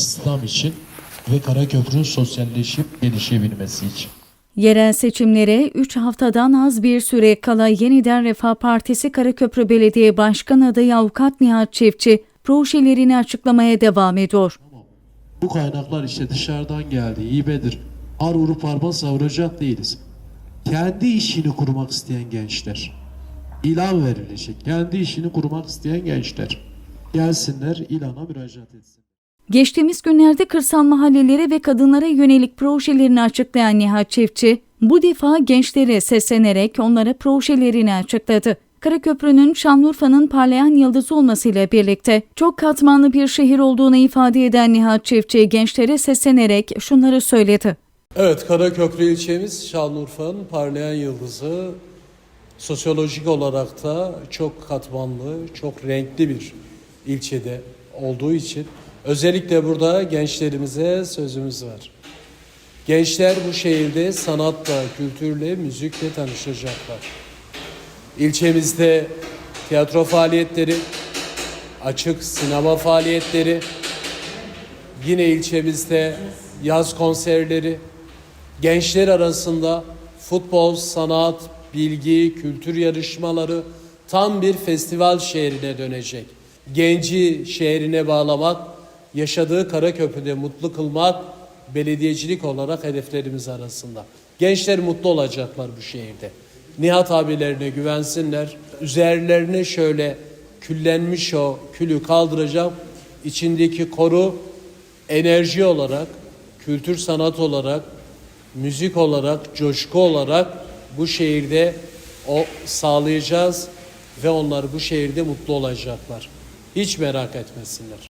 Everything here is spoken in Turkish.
İslam için ve Karaköprü'nün sosyalleşip gelişebilmesi için. Yerel seçimlere 3 haftadan az bir süre kala yeniden Refah Partisi Karaköprü Belediye Başkan adayı Avukat Nihat Çiftçi projelerini açıklamaya devam ediyor. Bu kaynaklar işte dışarıdan geldi, hibedir. Ar vurup arpa savuracak değiliz. Kendi işini kurmak isteyen gençler. İlan verilecek. Kendi işini kurmak isteyen gençler. Gelsinler ilana müracaat etsin. Geçtiğimiz günlerde kırsal mahallelere ve kadınlara yönelik projelerini açıklayan Nihat Çiftçi, bu defa gençlere seslenerek onlara projelerini açıkladı. Karaköprü'nün Şanlıurfa'nın parlayan yıldızı olmasıyla birlikte çok katmanlı bir şehir olduğunu ifade eden Nihat Çiftçi gençlere seslenerek şunları söyledi. Evet, Karaköprü ilçemiz Şanlıurfa'nın parlayan yıldızı. Sosyolojik olarak da çok katmanlı, çok renkli bir ilçede olduğu için özellikle burada gençlerimize sözümüz var. Gençler bu şehirde sanatla, kültürle, müzikle tanışacaklar. İlçemizde tiyatro faaliyetleri, açık sinema faaliyetleri, Yine ilçemizde yaz konserleri, gençler arasında futbol, sanat, bilgi, kültür yarışmaları tam bir festival şehrine dönecek. Genci şehrine bağlamak, yaşadığı Karaköprü'de mutlu kılmak belediyecilik olarak hedeflerimiz arasında. Gençler mutlu olacaklar bu şehirde. Nihat abilerine güvensinler. Üzerlerine şöyle küllenmiş o külü kaldıracağım. İçindeki koru enerji olarak, kültür sanat olarak, müzik olarak, coşku olarak bu şehirde o sağlayacağız ve onlar bu şehirde mutlu olacaklar. Hiç merak etmesinler.